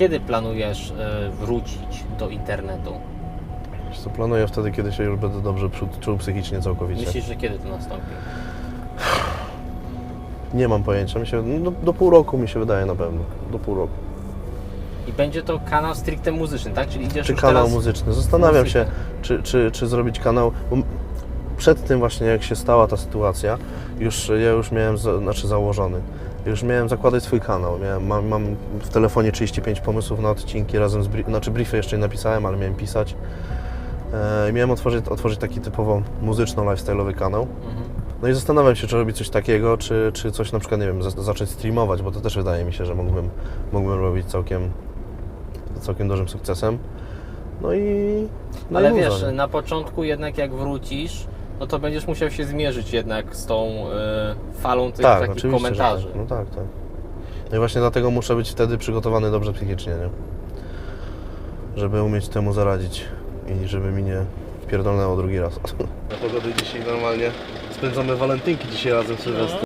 kiedy planujesz e, wrócić do internetu? Wiesz co, planuję wtedy, kiedy się już będę dobrze czu- czuł psychicznie całkowicie. Myślisz, że kiedy to nastąpi? Nie mam pojęcia. Mi się, no, do, do pół roku mi się wydaje na pewno. Do pół roku. I będzie to kanał stricte muzyczny, tak? Czyli idziesz Czy już kanał teraz... muzyczny? Zastanawiam muzykę. się, czy, czy, czy zrobić kanał. bo Przed tym właśnie, jak się stała ta sytuacja, już ja już miałem, za, znaczy założony. Już miałem zakładać swój kanał. Miałem, mam, mam w telefonie 35 pomysłów na odcinki razem z brief, znaczy briefy jeszcze nie napisałem, ale miałem pisać. E, miałem otworzyć, otworzyć taki typowo muzyczno-lifestyle'owy kanał. Mhm. No i zastanawiam się, czy robić coś takiego, czy, czy coś na przykład, nie wiem, za- zacząć streamować, bo to też wydaje mi się, że mógłbym, mógłbym robić całkiem, całkiem dużym sukcesem. No i. No Ale i muza, wiesz, nie? na początku jednak jak wrócisz, no to będziesz musiał się zmierzyć jednak z tą e, falą tych tak, takich komentarzy. Tak. No tak, tak. No i właśnie dlatego muszę być wtedy przygotowany dobrze psychicznie, nie? Żeby umieć temu zaradzić i żeby mi nie pierdolnęło drugi raz. Na pogody dzisiaj normalnie spędzamy walentynki dzisiaj razem Sylwester.